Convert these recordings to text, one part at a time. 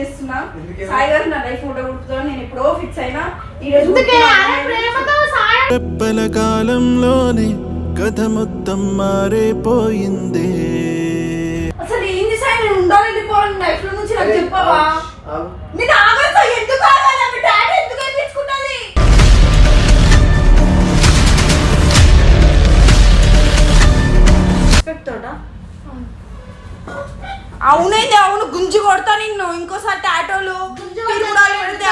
చేస్తున్నా? సాయి గారు నా లైఫ్ ఫోటో కొడుతున్నా నేను ఎప్పుడో ఫిక్స్ అయినా ఈ రెప్పల కాలంలోనే కథ మొత్తం మారిపోయిందే అసలు ఏంది సాయి? నేను ఉండాలి వెళ్ళిపోవాలి లైఫ్లో నుంచి నాకు చెప్పవా. నేను ఎందుకు ఆగాలి? మీ డాడీ ఎందుకు తీసుకున్నది అవునైంది అవును. గుంజి కొడతా నిన్ను. ఇంకోసారి టాటోలు పెడితే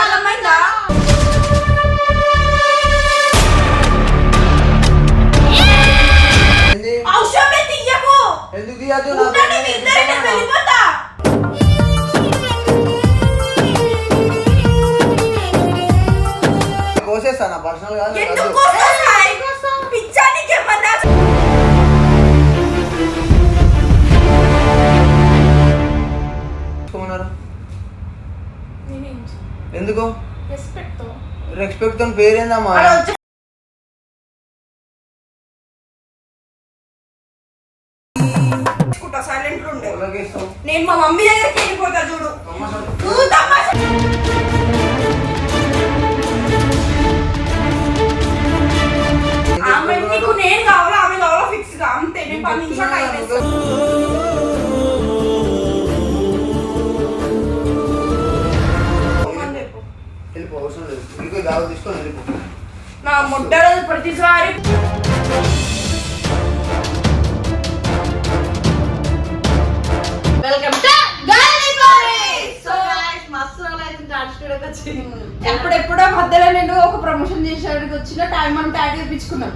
తో పేరేందమ్మా? ఉండు. నేను మా మమ్మీ దగ్గరికి వెళ్ళిపోతా చూడు. ఆమె నీకు నేను కావాలా? ఆమె కావాలా? ఫిక్స్గా. అంతే నేను పది నిమిషాలు టైం బ్యాగ్ తీసుకొని వెళ్ళిపో నా ముడ్డలు ప్రతిసారి వెల్కమ్ టు ఎప్పుడెప్పుడో మధ్యలో నేను ఒక ప్రమోషన్ చేసేవాడికి వచ్చిన టైం మనం ట్యాగ్ చేయించుకున్నాం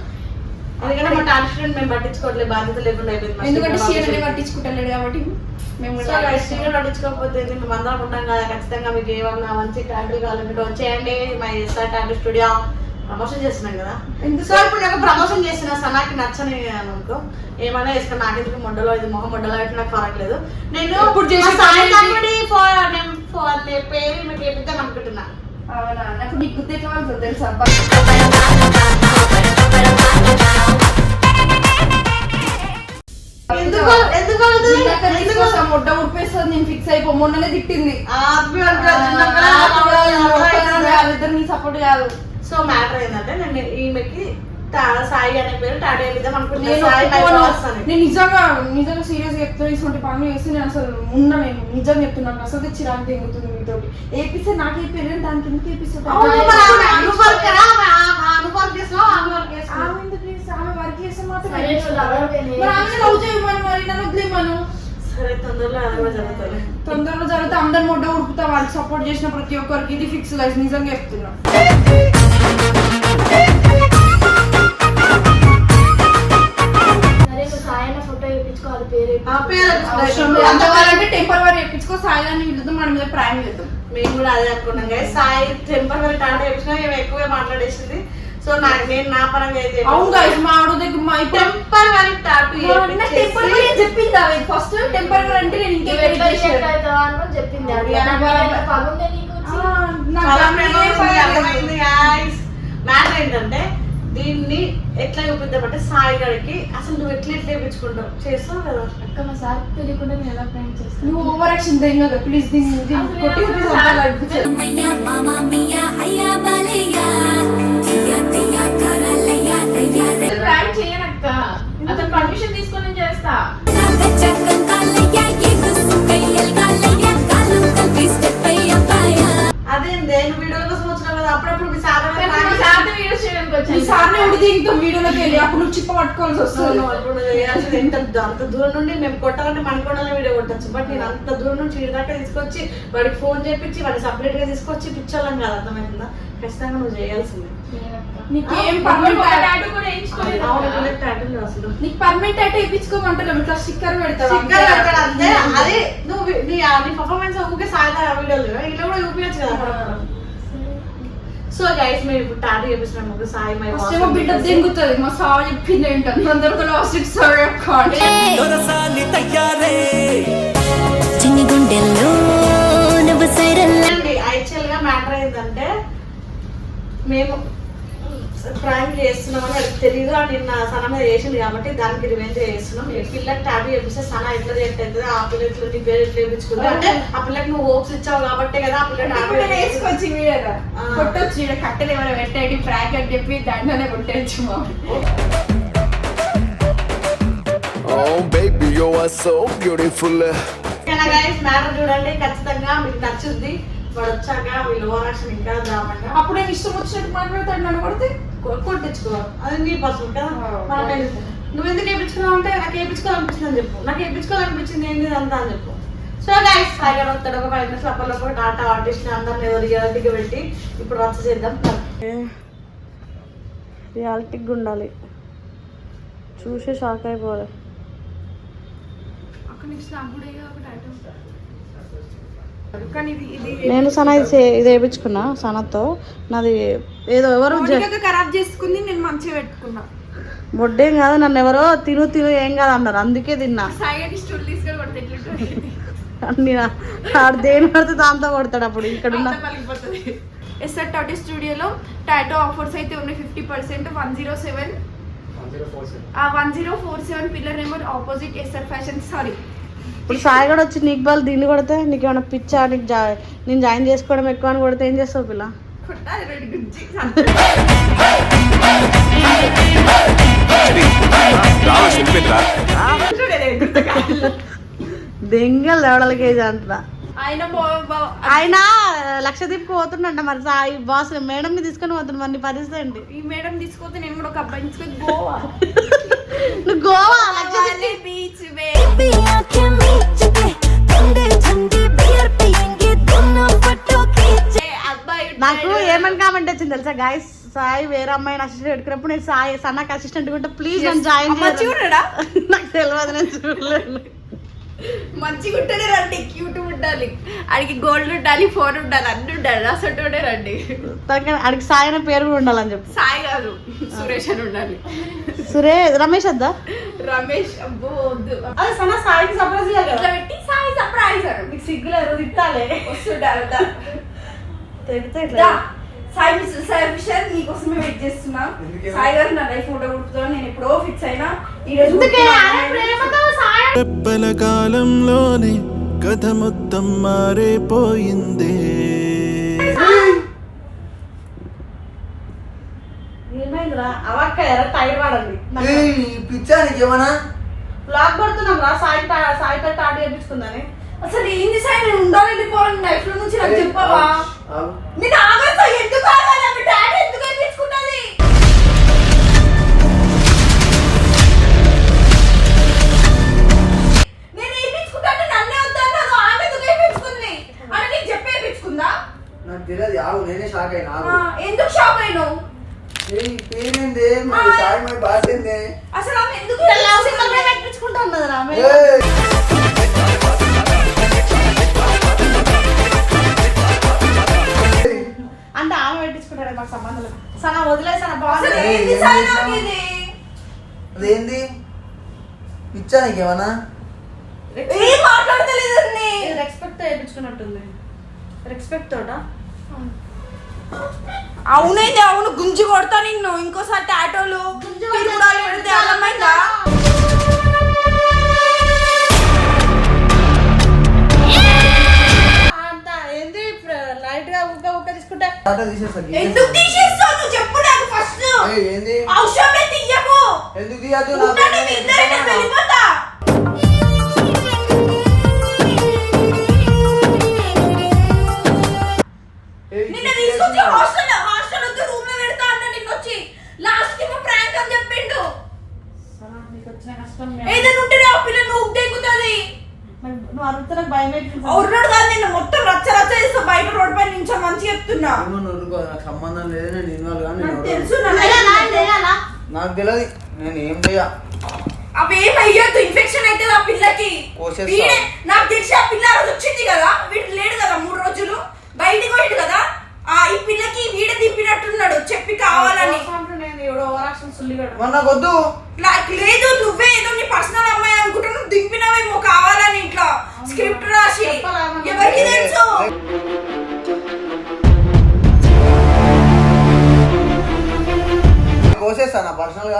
ఎందుకంటే మా స్టూడెంట్ మేము పట్టించుకోవట్లేదు బాధ్యత లేకుండా అయిపోయింది. ఎందుకంటే ఆఫీసర్. పట్టించుకుంటలేడు కాబట్టి. మేము సో గైస్ సీరియల్ పట్టించుకోకపోతే మేము అందరం ఉంటాం కదా ఖచ్చితంగా మీకు ఏమన్నా మంచి ట్యాటూ కావాలంటే వచ్చేయండి. మా ఎస్ఆర్ ట్యాటూ స్టూడియో ప్రమోషన్ చేస్తున్నాం కదా. ఎందుకు? సో ఇప్పుడు నేను ప్రమోషన్ చేసిన సనాకి నచ్చని అనుకో. ఏమైనా వేసుకుని నాకెందుకు మొడ్డలో ఇది మొహం మొడ్డలో అయితే నాకు ఫరకలేదు నేను ఇప్పుడు నేను పేరు మీకు వేపిద్దాం అనుకుంటున్నా. అవునా? నాకు నీకు గుర్తు ఎట్లా పడుతుందో తెలుసా? ఎందుకు ఎందుకు ఎందుకు ఉడిపేస్తుంది నేను ఫిక్స్ అయిపో మొన్ననే తిట్టింది సపోర్ట్ కాదు సో మ్యాటర్ ఏంటంటే నేను ఈమెకి తా- సాయి అనే పేరు టాటూ వేద్దాం అనుకుంటున్నా నేను నిజంగా నిజంగా సీరియస్ చెప్తున్నా ఇటువంటి పనులు చేస్తే నేను అసలు ఉన్నా నేను నిజంగా చెప్తున్నాను అసలు చిరాకు తెగుతుంది మీతో ఏపిస్తే నాకు ఏపీ దానికి ఎందుకు చేస్తే ఆమె వర్క్ చేస్తే మాత్రం సరే తొందరలో జరుగుతుంది. తొందరలో జరిగితే అందరి ముడ్డ ఉడుకుతా వాళ్ళకి సపోర్ట్ చేసిన ప్రతి ఒక్కరికి ఇది ఫిక్స్ లైఫ్ నిజంగా చెప్తున్నా. సరే నువ్వు సాయన ఫోటో వేయించుకోవాలి పేరు ఆ పేరు అవసరం లేదు. అంత కావాలంటే టెంపర్ వారు ఎప్పించుకో సాయిని వీళ్ళతో మన మీద చేద్దాం. మేము కూడా అదే అనుకున్నాం కదా సాయి టెంపరీ టాటూ వేసినా ఏమో ఎక్కువే మాట్లాడేసింది. సో నా నేను నా పరంగా అయితే అవును మా ఆవిడ దగ్గర మా టెంపరీ టాటూ టెంపర్ చెప్పింది ఫస్ట్ టెంపర్ అంటే నేను ఇంకే అవుతావా అని చెప్పింది నాకు పగుందే నీకు? అర్థమైంది. మ్యాటర్ ఏంటంటే దీన్ని ఎట్లా చూపిద్దామంటే సాయి గారికి అసలు నువ్వు ఎట్లా ఎట్లా వేయించుకుంటావు చేస్తావు కదా అక్క మా సార్ తెలియకుండా నేను ఎలా ప్లాన్ చేస్తాను? నువ్వు ఓవర్ యాక్షన్ తెగ ప్లీజ్ దీన్ని దీన్ని కొట్టి అతను పర్మిషన్ తీసుకొని చేస్తా Chakam kalaya, yegu sukayal kalaya, kalum kalpi step ayya paya. అదే నేను వీడియో కోసం వచ్చినా కదా అప్పుడప్పుడు మీ సార్ కానీ మా సార్ వీడియోస్ చేయడానికి ఈ వచ్చాను. సార్ని ఎవడు దిగుతాం వీడియోలోకి వెళ్ళి అప్పుడు నువ్వు చిప్ప పట్టుకోవాల్సి వస్తుంది. ఎంత అంత దూరం నుండి మేము కొట్టాలంటే మనకొండలో వీడియో కొట్టచ్చు. బట్ నేను అంత దూరం నుంచి దాకా తీసుకొచ్చి వాడికి ఫోన్ చేపించి వాడిని సపరేట్గా తీసుకొచ్చి పిచ్చోళ్ళం కాదు అర్థమవుతుందా ఖచ్చితంగా నువ్వు చేయాల్సిందే. నీకేం పర్మనెంట్ టాటూ కూడా వేయించుకోలేదు. అసలు. నీకు పర్మనెంట్ అయితే వేయించుకోమంటారు ఇట్లా స్టిక్కర్ పెడతావు? సిగ్నల్ అక్కడ అంతే. అదే నువ్వు నీ నీ పర్ఫార్మెన్స్ ఊకే సాయంత్రం ఆ వీడియోలు ఇలా కూడా చూపించచ్చు కదా. సో గైస్ మేము ఇప్పుడు టాటూ చేపిస్తున్నాం. ఒక సాయి మై ఫస్ట్ ఏమో బిడ్డ దింగుతుంది. మా సార్ చెప్పింది ఏంటంటే అందరికీ లాస్ట్ సార్ చెప్పండి దొరసాని తయ్యారే. చిన్ని గుండెల్లో నువ్వు సైరల్ యాక్చువల్గా మ్యాటర్ ఏంటంటే మేము ప్రాంక్ చేస్తున్నామని అది తెలియదు అని నిన్న సన మీద చేసింది కాబట్టి దానికి రివెంజ్ చేస్తున్నాం. ఈ పిల్లకి టాటూ చేపిస్తే సన ఎట్లా అవుతుంది? ఆ పిల్ల ఎట్లా నీ పేరు ఎట్లా వేయించుకుంది అంటే ఆ పిల్లకి నువ్వు హోప్స్ ఇచ్చావు కాబట్టే కదా ఆ పిల్ల టాటూ ఇప్పుడు నేను వేసుకొచ్చి. కొట్టొచ్చు కట్టెలు ఏమైనా పెట్టేటి ఫ్రాక్ అని చెప్పి దాంట్లోనే కొట్టేయచ్చు మా Oh baby you are so beautiful. Matter చూడండి ఖచ్చితంగా మీకు నచ్చుద్ది. వాడు వచ్చాక వీళ్ళు ఓవర్ యాక్షన్ ఇంకా దామంగా అప్పుడు నేను ఇష్టం వచ్చినట్టు మాట్లాడతాడు నన్ను కొడితే కొట్టించుకో. అది నీ పర్సన్ కదా. మనం. నువ్వు ఎందుకు వేయించుకున్నావు అంటే నాకు వేయించుకోవాలనిపిస్తుంది అని చెప్పు. నాకు వేయించుకోవాలనిపించింది ఏంటి అంతా అని చెప్పు. సో గైస్ టైగర్ వస్తాడు ఒక ఫైవ్ మినిట్స్ అప్పటిలోపు టాటా ఆర్టిస్ట్ అందరిని ఎవరు రియాలిటీకి పెట్టి ఇప్పుడు రచ్చ చేద్దాం. రియాలిటీకి ఉండాలి చూసి షాక్ అయిపోవాలి. అక్కడ నుంచి నాకు కూడా ఏదో ఒకటి item. నేను సన ఇది ఇది వేయించుకున్నా సనతో. నాది ఏదో ఎవరు ఖరాబ్ చేసుకుంది నేను మంచిగా పెట్టుకున్నా. బొడ్డేం కాదు నన్ను ఎవరో తిను తిను ఏం కాదు అన్నారు. అందుకే తిన్నా. ఆడు దేని పడితే దాంతో కొడతాడు అప్పుడు ఇక్కడ ఉన్న ఎస్ఆర్ టాటూ స్టూడియోలో టాటో ఆఫర్స్ అయితే ఉన్నాయి. Fifty percent one zero seven. One zero four seven pillar number opposite SR fashion. Sorry ఇప్పుడు సాయి కూడా వచ్చి నీకు బాల్ దీన్ని కొడితే నీకు ఏమైనా పిచ్చా? నీకు జా నేను జాయిన్ చేసుకోవడం ఎక్కువ అని కొడితే ఏం చేస్తావు పిల్ల? దెంగలు లేవడల కేజీ అంటున్నా ఆయన లక్షదీప్కు పోతుండ మరి. సాయి బాస్ మేడం ని తీసుకొని పోతుంది మరి పరిస్థితి అండి ఈ మేడం తీసుకుపోతే నేను కూడా ఒక అబ్బాయి గోవా. నువ్వు గోవా లక్షదీప్ బీచ్ నాకు ఏమని కామెంట్ వచ్చింది తెలుసా గాయ సాయి వేరే అమ్మాయిని అసిస్టెంట్ పెట్టుకున్నప్పుడు నేను సాయి సన్నాకి అసిస్టెంట్ ఉంటే ప్లీజ్ నన్ను జాయిన్ చేయడా నాకు తెలియదు నేను చూడలేదు. మంచిగా ఉంటేనే రండి క్యూట్ ఉండాలి. ఆడికి గోల్డ్ ఉండాలి ఫోన్ ఉండాలి అన్ని ఉండాలి అసలు రండి. తనకి అడిగి సాయి అనే పేరు కూడా ఉండాలని చెప్పు. సాయి కాదు సురేష్ అని ఉండాలి. సురే రమేష్ వద్దా రమేష్ అబ్బో వద్దు. అదే సన్న సాయికి సర్ప్రైజ్ ఇట్లా పెట్టి సాయి సర్ప్రైజ్ నీకు సిగ్గులేదు తిట్టాలే. వస్తుండాలి. తిడితే సాయి మిస్ సాయి విషయాలు నీకోసమే వెయిట్ చేస్తున్నా? సాయి గారు నా లైఫ్ ఫోటో కుడుతున్నా నేను ఎప్పుడో ఫిక్స్ అయినా. ఈ రోజు రెప్పల కాలంలోనే కథ మొత్తం మారిపోయిందే. ఏమైందిరా? అవక్క ఎర్ర టైర్ వాడండి. ఏయ్, ఈ పిచ్చా నీకేమన్నా బ్లాక్ కొడుతున్నాం రా. సాయి సాయితో చేపించుకుందని. అసలు ఏంది సాయి? నేను ఉండాలి వెళ్ళిపోవాలి. లైఫ్లో నుంచి నాకు ఏయ్, చెప్పవా? ఆగు. నేను ఆగతా ఎందుకు ఆగాలి? మీ డాడీ చేయించుకున్నట్టుంది రెస్పెక్ట్ తోట అవునైంది అవును గుంజి కొడతా నిన్ను. ఇంకోసారి టాటోలు తిరుగుడాలు పెడితే అర్థమైందా? అంత ఏంది లైట్గా ఉక్క ఉక్క తీసుకుంటే? టాటా తీసేస్తా ఎందుకు తీసేస్తావు? నువ్వు చెప్పు నాకు ఫస్ట్ అవసరమే తీయకు. ఎందుకు తీయద్దు? నిన్న తీసుకొచ్చి. హాస్టల్ హాస్టల్ వద్దు రూమ్లో పెడతా అన్న నిన్న వచ్చి. లాస్ట్కి ప్రాంక్ అని చెప్పిండు. ఏదైనా ఉంటే ఆ పిల్ల నువ్వు నువ్వు అడిగితే నాకు భయం అవుతుంది. అవునాడు కాదు నిన్న మొత్తం రచ్చ రచ్చ చేస్తా బయట రోడ్ పైన నుంచో మంచి చెప్తున్నా. ఏమో నువ్వు ఊరుకో, నాకు సంబంధం లేదు నేను ఇన్వాల్వ్ కానీ నాకు నేను తెలుసు? నాకు తెలియదు. నేను ఏం చేయ అవేం అయ్యొద్దు ఇన్ఫెక్షన్ అయితే ఆ పిల్లకి. నాకు తెలిసి ఆ పిల్ల రోజు వచ్చింది కదా వీడు లేడు కదా మూడు రోజులు. బయటికి పోయిండు కదా ఆ ఈ పిల్లకి వీడే దింపినట్టున్నాడు చెప్పి కావాలని. వద్దు లేదు నువ్వే ఏదో నీ పర్సనల్ అమ్మాయి అనుకుంటా నువ్వు దింపినవేమో కావాలని ఇట్లా స్క్రిప్ట్ రాసి? ఎవరికి తెలుసు? చేస్తాను పర్సనల్గా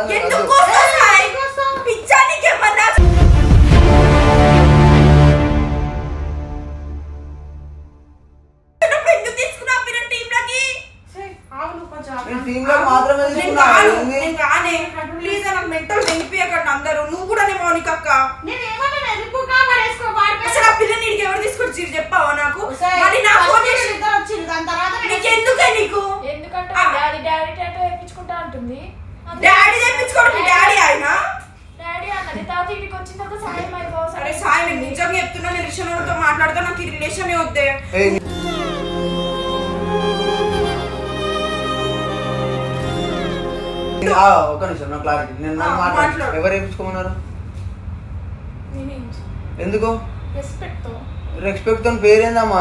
నా క్లారిటీ నేను ఆ, మాట్లాడు. ఎవరు వేయించుకోమన్నారు ఎందుకు? రెస్పెక్ట్తో. పేరేందమ్మా?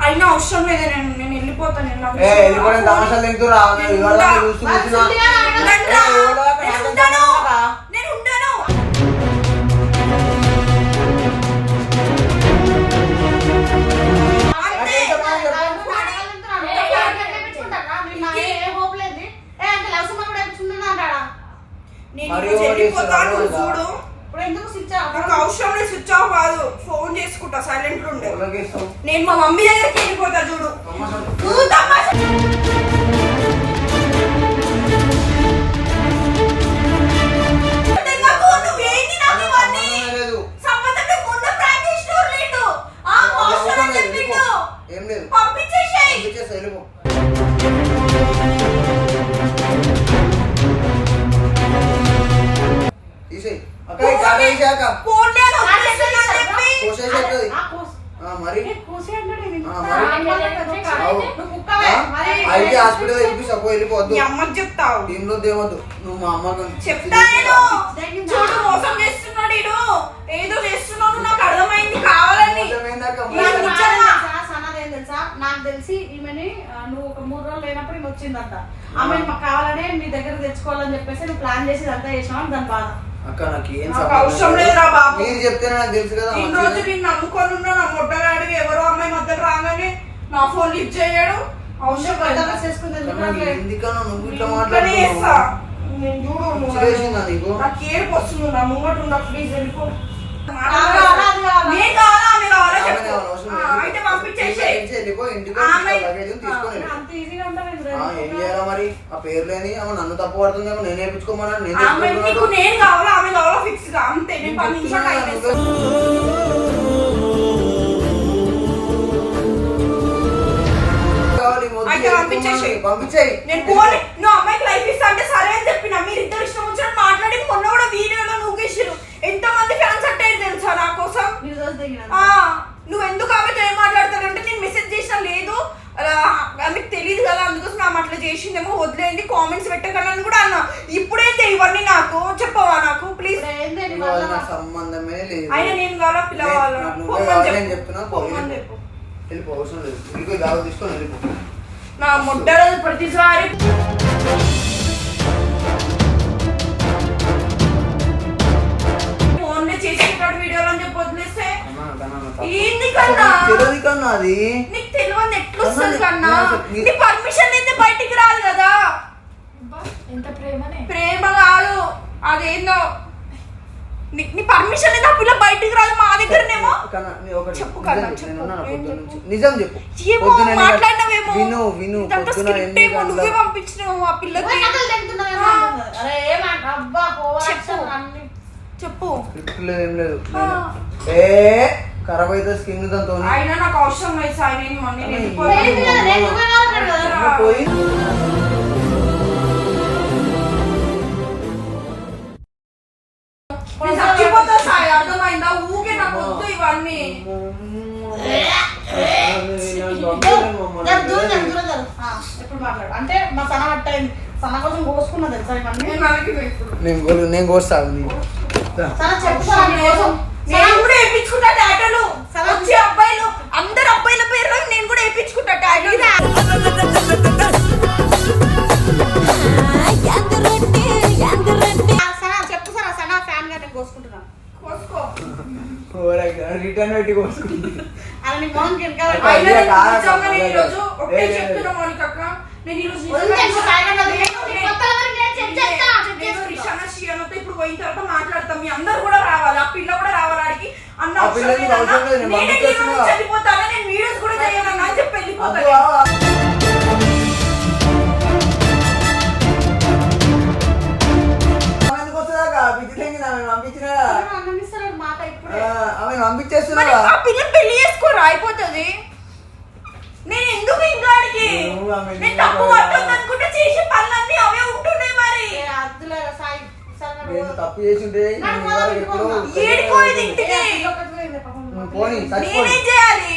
అయినా అవసరం లేదే నేను నేను వెళ్ళిపోతాను నేను నాకు ఏ వెళ్ళిపోయిన తమాషాలు తింటురా నేను ఇవాళ ఉంటా. చూస్తూ వాళ్ళు కూర్చున్నా. నేను చేస్తారు? చూడు. నాకు అవసరం లేదు స్విచ్ ఆఫ్ కాదు. ఫోన్ చేసుకుంటా సైలెంట్ ఉండే? నేను మా మమ్మీ దగ్గరికి వెళ్ళిపోతా చూడు. తెగకు, నువ్వేంటి అయితే హాస్పిటల్ వెళ్ళిపి సపో వెళ్ళిపోవద్దు అమ్మకి చెప్తావు టీమ్లో దేవద్దు నువ్వు మా అమ్మకు చెప్తా నేను చూడు మోసం చేస్తున్నాడు ఏదో చేస్తున్నాడు నాకు అర్థమైంది కావాలని. తెలుసా నాకు తెలిసి ఈమెని నువ్వు ఒక మూడు రోజులు లేనప్పుడు ఈమె వచ్చిందంట ఆమె మాకు కావాలనే మీ దగ్గర తెచ్చుకోవాలని చెప్పేసి నువ్వు ప్లాన్ చేసి ఇదంతా చేసినావు అని దాని బాధ అక్క నాకు ఏం నాకు అవసరం లేదు. లేదురా బాబు. మీరు చెప్తేనే నాకు తెలుసు కదా ఇన్ని రోజులు నేను నమ్ముకొని ఉన్నా నా మొట్టగాడికి ఎవరో అమ్మాయి మధ్యలో రాగానే నా ఫోన్ లిఫ్ట్ చేయడు అవసరం కానీ ఎందుకంటే ఎందుకన్నా నువ్వు ఇట్లా. మాట్లాడుతున్నావు నేను చూడు నువ్వు నీకు? ఏడుపు వస్తుంది నా ముంగట ఉండ ప్లీజ్ వెళ్ళిపో కాదు, కాదు, అయితే ఏం చేయాలా మరి? ఆ పేరు లేని ఆమె నన్ను తప్పు పడుతుందేమో నేను వేయించుకోమన్నా నేను. పంపించేయి. నేను పోలే. నువ్వు అమ్మాయికి లైఫ్ ఇస్తా అంటే సరే అని చెప్పిన. మీరు ఇద్దరు ఇష్టం వచ్చినట్టు మాట్లాడి మొన్న కూడా వీడియోలో ఇచ్చిరు ఎంత మంది ఫ్యాన్స్ అట్టారు తెలుసా నా కోసం? నువ్వు ఎందుకు ఆమెతో ఏం మాట్లాడతానంటే నేను మెసేజ్ చేసినా లేదు. అలా ఆమెకు తెలియదు కదా అందుకోసం ఆమె అట్లా చేసిందేమో వదిలేయండి కామెంట్స్ పెట్టగలను కూడా అన్నా. ఇప్పుడైతే ఇవన్నీ నాకు? చెప్పవా నాకు? ప్లీజ్ సంబంధమే లేదు. అయినా నేను కావాలా పిలవాలా అని చెప్పు. అవసరం లేదు. నా ముడ్డలు ప్రతిసారి అది నీకు తెలియదు ఎట్లా వస్తుంది కన్నా, నీ- పర్మిషన్ అయితే బయటికి రాదు కదా? అబ్బా, ఎంత ప్రేమనే. ప్రేమ కాదు. అదేందో? నీ నీ పర్మిషన్ అయితే ఆ పిల్ల బయటికి రాదు? మా దగ్గరనేమో? కన్నా, నీ ఒకటి చెప్పు నిజం కన్నా. నిజం చెప్పు. మాట్లాడినావేమో? విను విను. పొద్దున ఏమో నువ్వే పంపించినావు ఆ పిల్లకి. చెప్పు. చెప్పు. లేదు లేదు. ఏ? ఖరాబ్ అయితే స్కిన్ దాంతో అయినా నాకు అవసరం లేదు సార్ నేను మళ్ళీ అమ్మ, వెళ్ళిపోతాను. ఏంది కదా, నేను నువ్వే కావాలన్నాడు కదా. పోయి. నేను చచ్చిపోతా సాయి అర్థమైందా? ఊకే నాకు వద్దు ఇవన్నీ. అంటే మా సన పట్టయింది సన కోసం కోసుకున్నా తెలుసా ఇవన్నీ? నేను కోస్తాను చెప్పు రిషానా, షియానాతో ఇప్పుడు పోయిన తర్వాత మాట్లాడతాం. మీ అందరు కూడా రావాలి. ఆ పిల్ల కూడా రావాలి ఆడికి. అన్న నేను చనిపోతాను? వీడియోస్ కూడా చేయను అని చెప్పి వెళ్ళిపోతాను. మరి ఆ పిల్ల పెళ్ళి చేసుకోరా? అయిపోతుంది. నేను ఎందుకు ఇంకా ఆడికి నేను తప్పు? పడుతుంది అనుకుంటే చేసే పనులన్నీ అవే ఉంటున్నాయి మరి. నేను తప్పు చేసి ఉంటే నేను ఇవాళ ఎప్పుడో ఏడిపోయింది ఇంటికి. పోనీ నేనేం చేయాలి?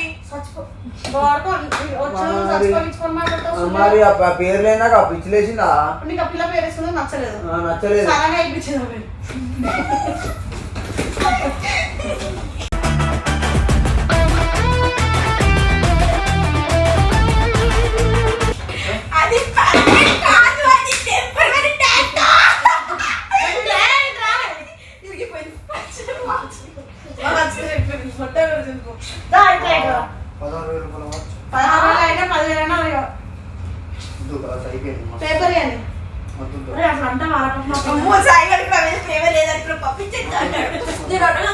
మరి ఆ పేరు లేనాక ఆ పిచ్చి లేచిందా? నీకు ఆ పిల్ల పేరు వేసుకున్నది నచ్చలేదు. నచ్చలేదు. సరగా ఇప్పించింది వద్దు. ఒరేయ్, అట్లా అంటావా? అమ్మో ప్రవేశం ఏమీ అన్నాడు నేను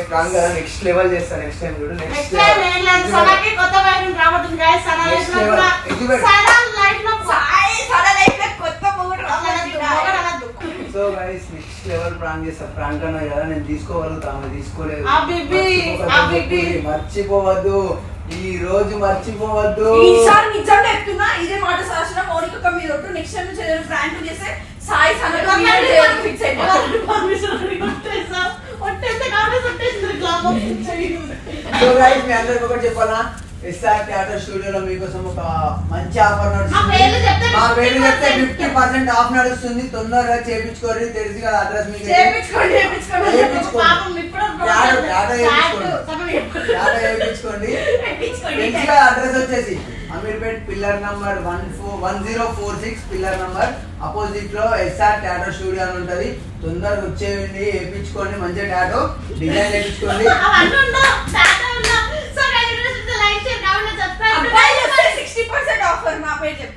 గైస్ ప్రాంక్ కదా నెక్స్ట్ లెవెల్ చేస్తా నెక్స్ట్ టైం చూడు నెక్స్ట్ టైం ఏం లేదు, సనాకి కొత్త వైఫ్ రాబోతుంది guys. సనా life లో. కూడా. సనా life లో సాయి సడన్ లైఫ్లో కొత్త మొగుడు అనొద్దు. So guys next level prank చేస్తా ప్రాంక్ అన్నా కదా నేను తీసుకోగలుగుతా ఆమె తీసుకోలేదు ఆ మర్చిపోవద్దు, ఆ బిబ్బి. మర్చిపోవద్దు ఈ రోజు మర్చిపోవద్దు ఈసారి నిజంగా చెప్తున్నా ఇదే మాట శాసన మౌనిక మీద ఒట్టు నెక్స్ట్ టైం నుంచి ఏదైనా ప్రాంక్ చేస్తే సాయి సన్న ఫిక్స్ అయిపోతుంది సో గైస్ మీ అందరికి ఒకటి చెప్పాలా? ఎస్ఆర్ థియేటర్ స్టూడియోలో మీకోసం ఒక మంచి ఆఫర్ చెప్తే మా పేర్లు చెప్తే 50% ఫిఫ్టీ పర్సెంట్ ఆఫ్ నడుస్తుంది. తొందరగా చేపించుకోరి తెలిసి కదా అడ్రస్ మీకు చేపించుకోండి వేయించుకోండి తెలిసి కదా అడ్రస్ వచ్చేసి Ameerpet pillar number one four one zero four six pillar number. అపోజిట్లో SR tattoo studio అని ఉంటది. తొందరగా వచ్చేయండి వేయించుకోండి మంచి టాటో డిజైన్ వేయించుకోండి.